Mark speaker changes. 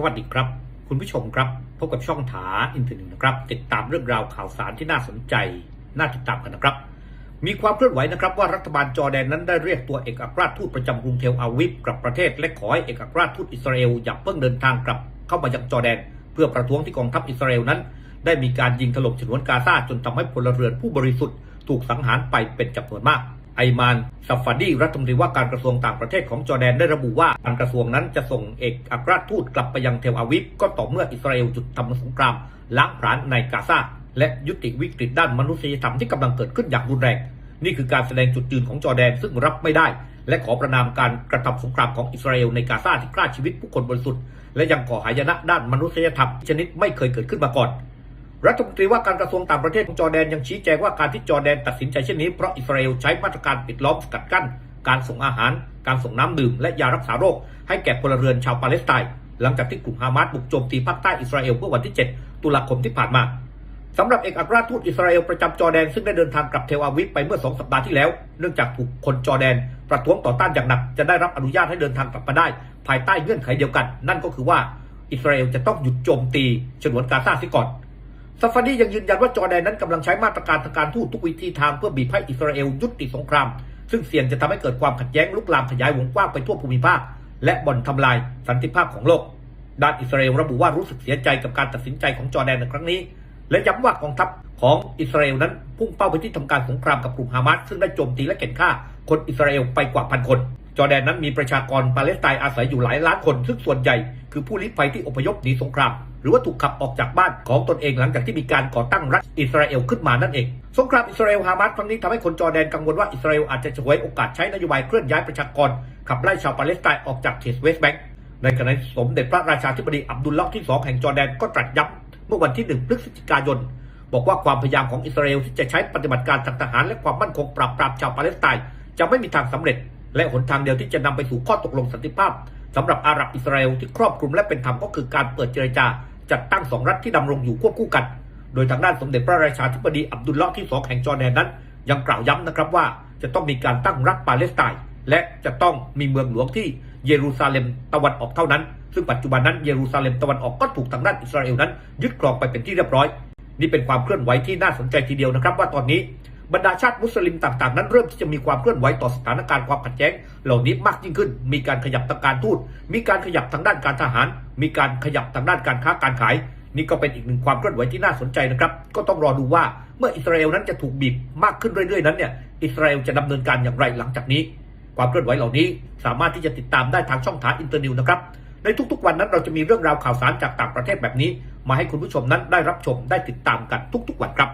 Speaker 1: สวัสดีครับ คุณผู้ชมครับ พบกับช่องถาอินเทอร์เน็ตนะครับ ติดตามเรื่องราวข่าวสารที่น่าสนใจ น่าติดตามกันนะครับ มีความเคลื่อนไหวนะครับว่ารัฐบาลจอร์แดนนั้นได้เรียกตัวเอกอัครราชทูตประจำกรุงเทลอาวิฟกลับประเทศ และขอให้เอกอัครราชทูตอิสราเอลอย่าเพิ่งเดินทางกลับเข้ามายังจอร์แดน เพื่อประท้วงที่กองทัพอิสราเอลนั้น ได้มีการยิงถล่มฉนวนกาซาจนทำให้พลเรือนผู้บริสุทธิ์ถูกสังหารไปเป็นจำนวนมาก ไอมานซัฟฟาดีรัฐมนตรีว่าการกระทรวงต่างประเทศของจอร์แดนได้ระบุว่าการกระทรวงนั้นจะส่งเอกอัครราชทูตกลับไปยังเทลอาวิฟก็ต่อเมื่ออิสราเอลหยุดทำสงครามล้างผลาญในกาซาและยุติวิกฤตด้านมนุษยธรรมที่กำลังเกิดขึ้นอย่างรุนแรง นี่คือการแสดงจุดยืนของจอร์แดนซึ่งรับไม่ได้ และขอประนามการกระทำสงครามของอิสราเอลในกาซาที่ฆ่าชีวิตผู้คนบริสุทธิ์และยังก่อหายนะด้านมนุษยธรรมชนิดไม่เคยเกิดขึ้นมาก่อน รัฐมนตรีว่าการกระทรวงต่างประเทศของจอร์แดนยังชี้แจงว่าการที่จอร์แดนตัดสินใจเช่นนี้เพราะอิสราเอลใช้มาตรการปิดล้อมสกัดกั้น การส่งอาหาร การส่งน้ำดื่ม และยารักษาโรค ให้แก่พลเรือนชาวปาเลสไตน์หลังจากที่กลุ่มฮามาสบุกโจมตีภาคใต้อิสราเอลเมื่อวันที่ 7 ตุลาคมที่ผ่านมาสำหรับเอกอัครราชทูตอิสราเอลประจำจอร์แดนซึ่งได้เดินทางกลับเทลอาวิฟไปเมื่อสองสัปดาห์ที่แล้ว เนื่องจากถูกคนจอร์แดน ประท้วงต่อต้านอย่างหนัก จะได้รับอนุญาตให้เดินทางกลับมาได้ ภายใต้เงื่อนไขเดียวกัน นั่นก็คือว่าอิสราเอลจะต้องหยุดโจมตีฉนวนกาซาเสียก่อน ซาฟาดียังยืนยันว่าจอร์แดนนั้นกำลังใช้มาตรการทางการทูตทุกวิธีทางเพื่อบีบให้อิสราเอลยุติสงคราม ซึ่งเสี่ยงจะทำให้เกิดความขัดแย้งลุกลามขยายวงกว้างไปทั่วภูมิภาค และบ่อนทำลายสันติภาพของโลก ด้านอิสราเอลระบุว่ารู้สึกเสียใจกับการตัดสินใจของจอร์แดนในครั้งนี้ และย้ำว่ากองทัพของอิสราเอลนั้นพุ่งเป้าไปที่ทำการสงครามกับกลุ่มฮามาสซึ่งได้โจมตีและเก็นฆ่าคนอิสราเอลไปกว่าพันคน จอแดนนั้นมีประชากรปาเลสไตน์อาศัยอยู่หลายล้านคน ซึ่งส่วนใหญ่คือผู้ลี้ภัยที่อพยพหนีสงคราม หรือว่าถูกขับออกจากบ้านของตนเองหลังจากที่มีการก่อตั้งรัฐอิสราเอลขึ้นมานั่นเอง สงครามอิสราเอลฮามาสครั้งนี้ทำให้คนจอแดนกังวลว่าอิสราเอลอาจจะฉวยโอกาสใช้นโยบายเคลื่อนย้ายประชากร ขับไล่ชาวปาเลสไตน์ออกจากเขตเวสต์แบงก์ในขณะสมเด็จพระราชาธิบดีอับดุลเลาะห์ที่สองแห่งจอแดนก็ตรัสย้ำเมื่อวันที่หนึ่งพฤศจิกายน บอกว่าความพยายามของอิสราเอลที่จะใช้ปฏิบัติการทางทหารและความมั่นคงปราบปรามชาวปาเลสไตน์จะไม่มีทางสำเร็จ และหนทางเดียวที่จะนำไปสู่ข้อตกลงสันติภาพสำหรับอาหรับอิสราเอลที่ครอบคลุมและเป็นธรรมก็คือการเปิดเจรจาจัดตั้งสองรัฐที่ดำรงอยู่ควบคู่กัน โดยทางด้านสมเด็จพระราชาธิบดีอับดุลเลาะห์ที่สองแห่งจอร์แดนนั้น ยังกล่าวย้ำนะครับว่าจะต้องมีการตั้งรัฐปาเลสไตน์และจะต้องมีเมืองหลวงที่เยรูซาเล็มตะวันออกเท่านั้น ซึ่งปัจจุบันนั้นเยรูซาเล็มตะวันออกก็ถูกทางด้านอิสราเอลนั้น ยึดครองไปเป็นที่เรียบร้อย นี่เป็นความเคลื่อนไหวที่น่าสนใจทีเดียวนะครับ ว่าตอนนี้ บรรดาชาติมุสลิมต่างๆ นั้นเริ่มที่จะมีความเคลื่อนไหวต่อสถานการณ์ความขัดแย้ง เหล่านี้มากยิ่งขึ้น มีการขยับทางการทูต มีการขยับทางด้านการทหาร มีการขยับทางด้านการค้าการขาย นี่ก็เป็นอีกหนึ่งความเคลื่อนไหวที่น่าสนใจนะครับ ก็ต้องรอดูว่าเมื่ออิสราเอลนั้นจะถูกบีบมากขึ้นเรื่อยๆนั้นเนี่ย อิสราเอลจะดำเนินการอย่างไรหลังจากนี้ ความเคลื่อนไหวเหล่านี้สามารถที่จะติดตามได้ทางช่องทางอินเตอร์นิวนะครับ ในทุกๆวันนั้นเราจะมีเรื่องราวข่าวสารจากต่างประเทศแบบนี้ มาให้คุณผู้ชมนั้นได้รับชมได้ติดตามกันทุก ๆ วันครับ